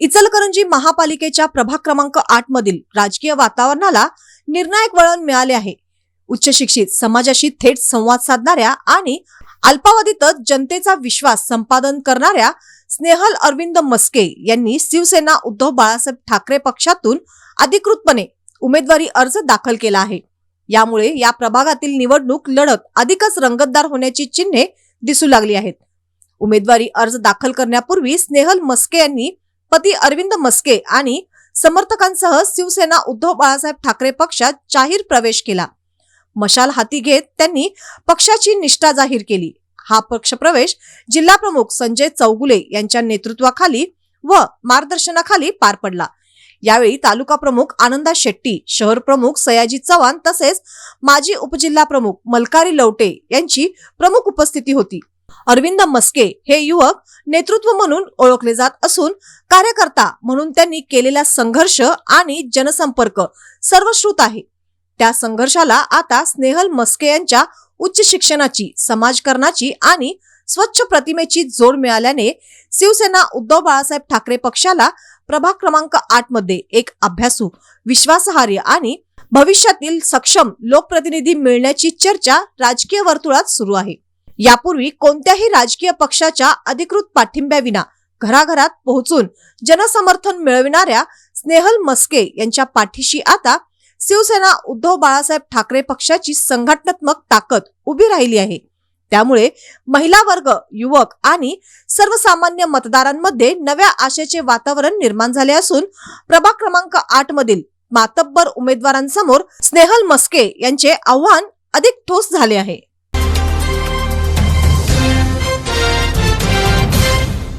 इचलकरंजी महापालिकेच्या प्रभाग क्रमांक आठ मधील राजकीय वातावरणाला निर्णायक वळण मिळाले आहे. उच्च शिक्षित समाजाशी थेट संवाद साधणाऱ्या आणि अल्पावधीतच जनतेचा विश्वास संपादन करणाऱ्या स्नेहल अरविंद मस्के यांनी शिवसेना उद्धव बाळासाहेब ठाकरे पक्षातून अधिकृतपणे उमेदवारी अर्ज दाखल केला आहे. यामुळे या प्रभागातील निवडणूक लढत अधिकच रंगतदार होण्याची चिन्हे दिसू लागली आहेत. उमेदवारी अर्ज दाखल करण्यापूर्वी स्नेहल मस्के यांनी पती अरविंद मस्के आणि समर्थकांसह शिवसेना उद्धव बाळासाहेब ठाकरे पक्षात जाहीर प्रवेश केला. मशाल हाती घेत त्यांनी पक्षाची निष्ठा जाहीर केली. हा पक्षप्रवेश जिल्हा प्रमुख संजय चौगुले यांच्या नेतृत्वाखाली व मार्गदर्शनाखाली पार पडला. यावेळी तालुका प्रमुख आनंदा शेट्टी शहर प्रमुख सयाजी चव्हाण तसेच माजी उपजिल्हा प्रमुख मलकारी लवटे यांची प्रमुख उपस्थिती होती. अरविंद मस्के हे युवक नेतृत्व म्हणून ओळखले जात असून कार्यकर्ता म्हणून त्यांनी केलेला संघर्ष आणि जनसंपर्क सर्वश्रुत आहे. त्या संघर्षाला आता स्नेहल मस्के यांच्या उच्च शिक्षणाची समाजकारणाची आणि स्वच्छ प्रतिमेची जोड मिळाल्याने शिवसेना उद्धव बाळासाहेब ठाकरे पक्षाला प्रभाग क्रमांक आठमध्ये एक अभ्यासू विश्वासार्ह आणि भविष्यातील सक्षम लोकप्रतिनिधी मिळण्याची चर्चा राजकीय वर्तुळात सुरू आहे. यापूर्वी कोणत्याही राजकीय पक्षाच्या अधिकृत पाठिंब्याविना घराघरात पोहोचून जनसमर्थन मिळविणाऱ्या स्नेहल मस्के यांच्या पाठीशी आता शिवसेना उद्धव बाळासाहेब ठाकरे पक्षाची संघटनात्मक ताकद उभी राहिली आहे. त्यामुळे महिला वर्ग युवक आणि सर्वसामान्य मतदारांमध्ये नव्या आशेचे वातावरण निर्माण झाले असून प्रभाग क्रमांक आठ मधील मातब्बर उमेदवारांसमोर स्नेहल मस्के यांचे आव्हान अधिक ठोस झाले आहे.